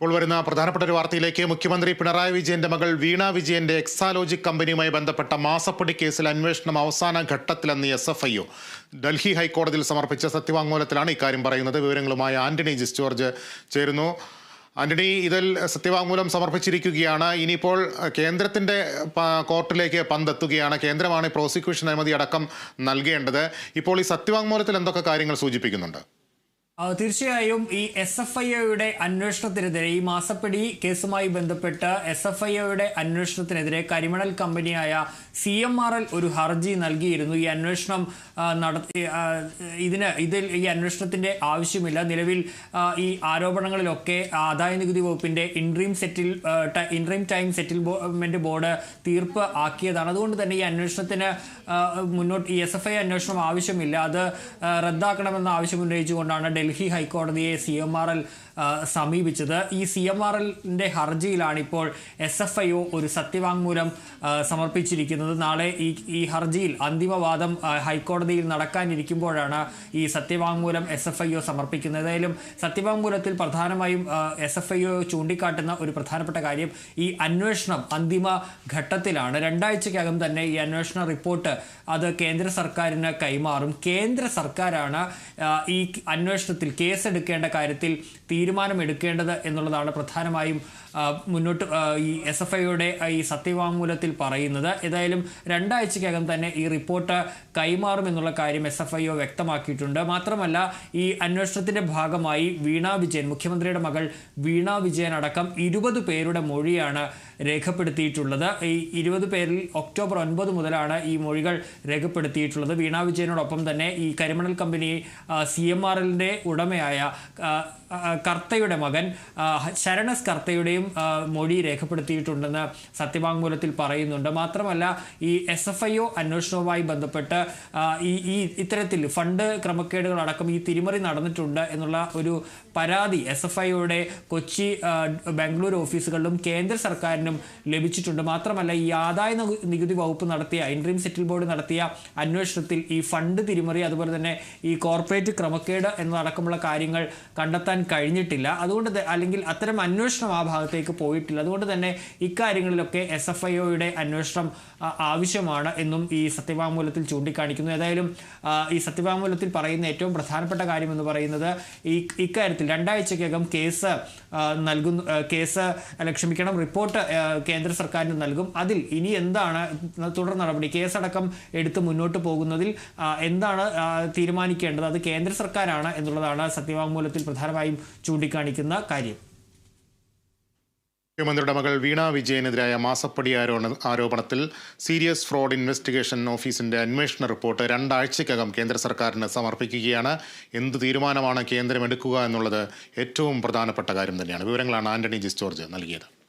ഇപ്പോൾ വരുന്ന പ്രധാനപ്പെട്ട ഒരു വാർത്തയിലേക്ക് മുഖ്യമന്ത്രി പിണറായി വിജയന്റെ മകൾ വീണ വിജയന്റെ എക്സാലോജിക് കമ്പനിയുമായി ബന്ധപ്പെട്ട മാസപ്പടി കേസിൽ അന്വേഷണം അവസാന ഘട്ടത്തിലെന്ന് S F I O. Delhi ഹൈക്കോടതിയിൽ സമർപ്പിച്ച സത്യവാങ്മൂലത്തിലാണ് ഇക്കാര്യം പറയുന്നത്. വിവരങ്ങളുമായി ആന്റണി ജിസ് ജോർജ് ചേരുന്നു. ആന്റണി ഇതിൽ സത്യവാങ്മൂലം സമർപ്പിച്ചിരിക്കുകയാണ്. ഇനിയിപ്പോൾ കേന്ദ്രത്തിന്റെ കോർട്ടിലേക്ക് പന്തെത്തുകയാണ്. കേന്ദ്രമാണ് പ്രോസിക്യൂഷൻ അനുമതി അടക്കം നൽകേണ്ടത്. ഇപ്പോൾ ഈ സത്യവാങ്മൂലത്തിൽ എന്തൊക്കെ കാര്യങ്ങൾ സൂചിപ്പിക്കുന്നുണ്ട്? തീർച്ചയായും ഈ എസ് എഫ് ഐ ഒയുടെ അന്വേഷണത്തിനെതിരെ ഈ മാസപ്പടി കേസുമായി ബന്ധപ്പെട്ട് എസ് എഫ് ഐ ഒയുടെ അന്വേഷണത്തിനെതിരെ കരിമണൽ കമ്പനിയായ സി എം ആർ എൽ ഒരു ഹർജി നൽകിയിരുന്നു. ഈ അന്വേഷണം നടത്തി ഇതിന് ഇതിൽ ഈ അന്വേഷണത്തിന്റെ ആവശ്യമില്ല. നിലവിൽ ഈ ആരോപണങ്ങളിലൊക്കെ ആദായ നികുതി വകുപ്പിന്റെ interim settle interim time settlement board തീർപ്പ് ആക്കിയതാണ്. അതുകൊണ്ട് തന്നെ ഈ അന്വേഷണത്തിന് മുന്നോട്ട് ഈ എസ് എഫ് ഐ അന്വേഷണം ആവശ്യമില്ല. അത് റദ്ദാക്കണമെന്ന ആവശ്യം ഉന്നയിച്ചുകൊണ്ടാണ് ഡൽഹി ഹൈക്കോടതിയെ സി എം ആർ എൽ സമീപിച്ചത്. ഈ സി എം ആർ എല്ലിന്റെ ഹർജിയിലാണ് ഇപ്പോൾ എസ് എഫ് ഐ ഒ ഒരു സത്യവാങ്മൂലം സമർപ്പിച്ചിരിക്കുന്നത്. നാളെ ഈ ഈ ഹർജിയിൽ അന്തിമവാദം ഹൈക്കോടതിയിൽ നടക്കാനിരിക്കുമ്പോഴാണ് ഈ സത്യവാങ്മൂലം എസ് എഫ് ഐ ഒ സമർപ്പിക്കുന്നത്. ഏതായാലും സത്യവാങ്മൂലത്തിൽ പ്രധാനമായും എസ് എഫ് ഐ ഒ ചൂണ്ടിക്കാട്ടുന്ന ഒരു പ്രധാനപ്പെട്ട കാര്യം ഈ അന്വേഷണം അന്തിമ ഘട്ടത്തിലാണ്. രണ്ടാഴ്ചക്കകം തന്നെ ഈ അന്വേഷണ റിപ്പോർട്ട് അത് കേന്ദ്ര സർക്കാരിന് കൈമാറും. കേന്ദ്ര സർക്കാരാണ് ഈ അന്വേഷണത്തിൽ കേസെടുക്കേണ്ട കാര്യത്തിൽ തീരുമാനമെടുക്കേണ്ടത് എന്നുള്ളതാണ് പ്രധാനമായും മുന്നോട്ട് ഈ എസ് എഫ് ഐയുടെ ഈ സത്യവാങ്മൂലത്തിൽ പറയുന്നത്. ഏതായാലും രണ്ടാഴ്ചക്കകം തന്നെ ഈ റിപ്പോർട്ട് കൈമാറുമെന്നുള്ള കാര്യം എസ് എഫ് ഐ ഒ വ്യക്തമാക്കിയിട്ടുണ്ട്. മാത്രമല്ല ഈ അന്വേഷണത്തിന്റെ ഭാഗമായി വീണ വിജയൻ മുഖ്യമന്ത്രിയുടെ മകൾ വീണ വിജയൻ അടക്കം ഇരുപത് പേരുടെ മൊഴിയാണ് രേഖപ്പെടുത്തിയിട്ടുള്ളത്. ഈ ഇരുപത് പേരിൽ ഒക്ടോബർ ഒൻപത് മുതലാണ് ഈ മൊഴികൾ രേഖപ്പെടുത്തിയിട്ടുള്ളത്. വീണ വിജയനോടൊപ്പം തന്നെ ഈ കരിമണൽ കമ്പനി സി എം ആർ എല്ലിന്റെ ഉടമയായ കർത്തയുടെ മകൻ ശരണസ് കർത്തയുടെയും മൊഴി രേഖപ്പെടുത്തിയിട്ടുണ്ടെന്ന് സത്യവാങ്മൂലത്തിൽ പറയുന്നുണ്ട്. മാത്രമല്ല ഈ എസ് എഫ് ഐ ഒ അന്വേഷണവുമായി ബന്ധപ്പെട്ട് ഈ ഈ ഇത്തരത്തിൽ ഫണ്ട് ക്രമക്കേടുകളടക്കം ഈ തിരിമറി നടന്നിട്ടുണ്ട് എന്നുള്ള ഒരു പരാതി എസ് എഫ് ഐയുടെ കൊച്ചി ബാംഗ്ലൂർ ഓഫീസുകളിലും കേന്ദ്ര സർക്കാരിനും ലഭിച്ചിട്ടുണ്ട്. മാത്രമല്ല ഈ ആദായ നികുതി വകുപ്പ് നടത്തിയ ഇൻട്രീം സെറ്റിൽ ബോർഡ് നടത്തിയ അന്വേഷണത്തിൽ ഈ ഫണ്ട് തിരിമറി അതുപോലെ തന്നെ ഈ കോർപ്പറേറ്റ് ക്രമക്കേട് എന്നതടക്കമുള്ള കാര്യങ്ങൾ കണ്ടെത്താൻ കഴിഞ്ഞിട്ടില്ല. അതുകൊണ്ട് അല്ലെങ്കിൽ അത്തരം അന്വേഷണം ആ ഭാഗത്തേക്ക് പോയിട്ടില്ല. അതുകൊണ്ട് തന്നെ ഇക്കാര്യങ്ങളിലൊക്കെ എസ് എഫ് ഐ ഒയുടെ അന്വേഷണം ആവശ്യമാണ് എന്നും ഈ സത്യവാങ്മൂലത്തിൽ ചൂണ്ടിക്കാണിക്കുന്നു. ഏതായാലും ഈ സത്യവാങ്മൂലത്തിൽ പറയുന്ന ഏറ്റവും പ്രധാനപ്പെട്ട കാര്യം എന്ന് പറയുന്നത് ഈ ഇക്കാര്യത്തിൽ രണ്ടാഴ്ചക്കകം കേസ് നൽകുന്നു കേസ് അല്ല ക്ഷമിക്കണം റിപ്പോർട്ട് കേന്ദ്ര സർക്കാരിന് നൽകും. അതിൽ ഇനി എന്താണ് തുടർ നടപടി? കേസടക്കം എടുത്ത് മുന്നോട്ട് പോകുന്നതിൽ എന്താണ് തീരുമാനിക്കേണ്ടത്? അത് കേന്ദ്ര സർക്കാരാണ് എന്നുള്ളതാണ് സത്യവാങ്മൂലത്തിൽ പ്രധാനമായും ചൂണ്ടിക്കാണിക്കുന്ന കാര്യം. മുഖ്യമന്ത്രിയുടെ മകൾ വീണ വിജയനെതിരായ മാസപ്പടി ആരോപണ ആരോപണത്തിൽ സീരിയസ് ഫ്രോഡ് ഇൻവെസ്റ്റിഗേഷൻ ഓഫീസിന്റെ അന്വേഷണ റിപ്പോർട്ട് രണ്ടാഴ്ചക്കകം കേന്ദ്ര സർക്കാരിന് സമർപ്പിക്കുകയാണ്. എന്ത് തീരുമാനമാണ് കേന്ദ്രം എടുക്കുക എന്നുള്ളത് ഏറ്റവും പ്രധാനപ്പെട്ട കാര്യം തന്നെയാണ്. വിവരങ്ങളാണ് ആന്റണി ജിസ് ജോർജ് നൽകിയത്.